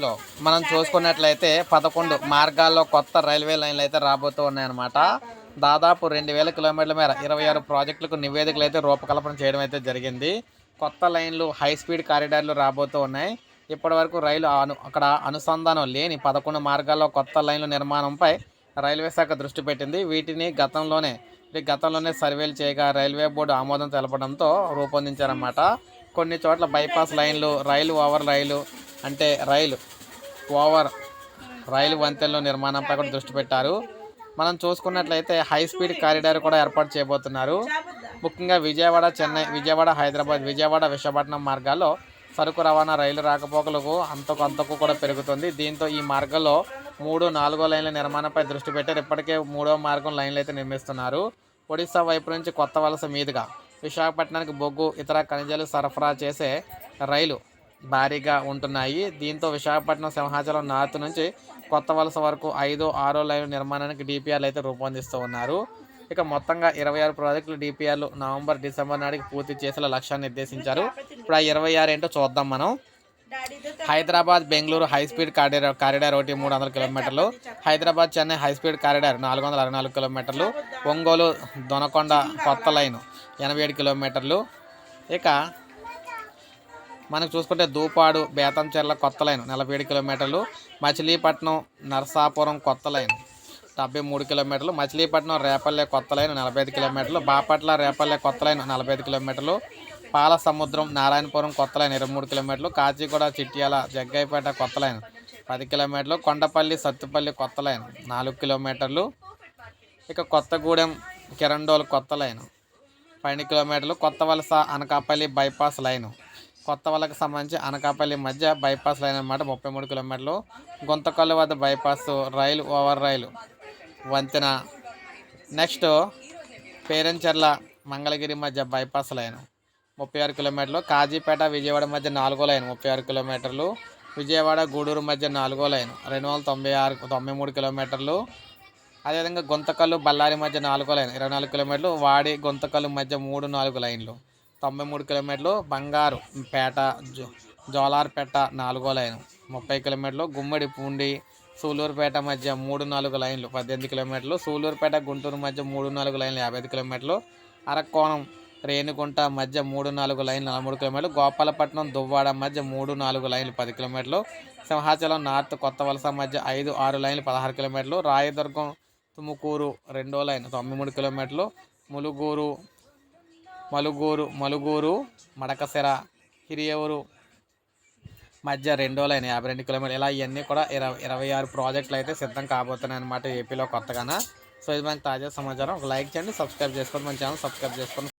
లో మనం చూసుకున్నట్లయితే పదకొండు మార్గాల్లో కొత్త రైల్వే లైన్లు అయితే రాబోతూ ఉన్నాయన్నమాట. దాదాపు రెండు వేల కిలోమీటర్ల మేర ఇరవై ఆరు ప్రాజెక్టులకు నివేదికలు అయితే రూపకల్పన చేయడం అయితే జరిగింది. కొత్త లైన్లు హై స్పీడ్ కారిడార్లు రాబోతూ ఉన్నాయి. ఇప్పటి వరకు రైలు అను అక్కడ అనుసంధానం లేని పదకొండు మార్గాల్లో కొత్త లైన్ల నిర్మాణంపై రైల్వే శాఖ దృష్టి పెట్టింది. వీటిని గతంలోనే గతంలోనే సర్వేలు చేయగా రైల్వే బోర్డు ఆమోదం తెలపడంతో రూపొందించారన్నమాట. కొన్ని చోట్ల బైపాస్ లైన్లు రైలు ఓవర్ రైలు అంటే రైలు ఓవర్ రైలు వంతెనలు నిర్మాణంపై కూడా దృష్టి పెట్టారు. మనం చూసుకున్నట్లయితే హై స్పీడ్ కారిడార్ కూడా ఏర్పాటు చేయబోతున్నారు. ముఖ్యంగా విజయవాడ చెన్నై విజయవాడ హైదరాబాద్ విజయవాడ విశాఖపట్నం మార్గాల్లో సరుకు రవాణా రైలు రాకపోకలకు అంతకు అంతకు కూడా పెరుగుతుంది. దీంతో ఈ మార్గంలో మూడు నాలుగో లైన్ల నిర్మాణంపై దృష్టి పెట్టారు. ఇప్పటికే మూడో మార్గం లైన్లు అయితే నిర్మిస్తున్నారు. ఒడిశా వైపు నుంచి కొత్త వలస మీదుగా విశాఖపట్నానికి బొగ్గు ఇతర ఖనిజాలు సరఫరా చేసే రైలు భారీగా ఉంటున్నాయి. దీంతో విశాఖపట్నం సింహాచలం నార్త్ నుంచి కొత్త వలస వరకు ఐదో ఆరో లైన్ నిర్మాణానికి డిపిఆర్లు అయితే రూపొందిస్తూ ఉన్నారు. ఇక మొత్తంగా ఇరవై ఆరు ప్రాజెక్టులు డిపిఆర్లు నవంబర్ డిసెంబర్ నాటికి పూర్తి చేసేలా లక్ష్యాన్ని నిర్దేశించారు. ఇప్పుడు ఆ ఇరవై ఆరు ఏంటో చూద్దాం మనం. Hyderabad Bengaluru high speed corridor corridor ఒకటి మూడు వందల కిలోమీటర్లు Hyderabad Chennai high speed corridor నాలుగు వందల అరవై నాలుగు కిలోమీటర్లు ఒంగోలు దొనకొండ కొత్త లైన్. ఎనభై ఏడు కిలోమీటర్లు. ఇక మనకు చూసుకుంటే దూపాడు బేతంచెర్ల కొత్త లైన్ నలభై ఏడు కిలోమీటర్లు. మచిలీపట్నం నరసాపురం కొత్త లైన్ డెబ్బై మూడు కిలోమీటర్లు. మచిలీపట్నం రేపల్లె కొత్త లైన్ నలభై ఐదు కిలోమీటర్లు. బాపట్ల రేపల్లె కొత్త లైన్ నలభై ఐదు కిలోమీటర్లు. పాల సముద్రం నారాయణపురం కొత్త లైన్ ఇరవై మూడు కిలోమీటర్లు. కాచిగూడ చిట్యాల జగ్గైపేట కొత్త లైన్ పది కిలోమీటర్లు. కొండపల్లి సత్తుపల్లి కొత్త లైన్ నాలుగు కిలోమీటర్లు. ఇక కొత్తగూడెం కిరండోల్ కొత్త లైన్ పన్నెండు కిలోమీటర్లు కొత్త వలస అనకాపల్లి బైపాస్ లైన్. కొత్త వలసకు సంబంధించి అనకాపల్లి మధ్య బైపాస్ లైన్ అనమాట ముప్పై మూడు కిలోమీటర్లు. గుంతకల్లు వద్ద బైపాస్ రైలు ఓవర్ రైలు. వంతెన. నెక్స్ట్ పేరంచెర్ల మంగళగిరి మధ్య బైపాస్ లైన్. ముప్పై ఆరు కిలోమీటర్లు. కాజీపేట విజయవాడ మధ్య నాలుగో లైన్. ముప్పై ఆరు కిలోమీటర్లు. విజయవాడ గూడూరు మధ్య నాలుగో లైన్. రెండు వందల తొంభై ఆరు తొంభై మూడు కిలోమీటర్లు. అదేవిధంగా గుంతకల్లు బళ్ళారి మధ్య నాలుగో లైన్ ఇరవై నాలుగు కిలోమీటర్లు వాడి గుంతకల్లు మధ్య మూడు నాలుగు లైన్లు. తొంభై మూడు కిలోమీటర్లు బంగారు పేట జో జోలార్పేట నాలుగో లైన్. ముప్పై కిలోమీటర్లు గుమ్మడి పూండి సూలూరుపేట మధ్య మూడు నాలుగు లైన్లు. పద్దెనిమిది కిలోమీటర్లు సూలూరుపేట గుంటూరు మధ్య మూడు నాలుగు లైన్లు. యాభై ఐదు కిలోమీటర్లు అరక్కోణం రేణుగుంట మధ్య మూడు నాలుగు లైన్లు. నలభై మూడు కిలోమీటర్లు గోపాలపట్నం దువ్వాడ మధ్య మూడు నాలుగు లైన్లు. పది కిలోమీటర్లు సింహాచలం నార్త్ కొత్త వలస మధ్య ఐదు ఆరు లైన్లు. పదహారు కిలోమీటర్లు రాయదుర్గం తుముకూరు రెండో లైన్ తొంభై మూడు కిలోమీటర్లు. ములుగూరు మలుగూరు మలుగూరు మడకసిర హిరియవరు మధ్య రెండో లైన్ యాభై రెండు కిలోమీటర్లు. ఇలా ఇవన్నీ కూడా ఇరవై ఇరవై ఆరు ప్రాజెక్టులు అయితే సిద్ధం కాబోతున్నాయి అనమాట ఏపీలో కొత్తగాన. సో ఇది మనకి తాజా సమాచారం. ఒక లైక్ చేయండి సబ్స్క్రైబ్ చేసుకోండి మన ఛానల్ సబ్స్క్రైబ్ చేసుకోండి.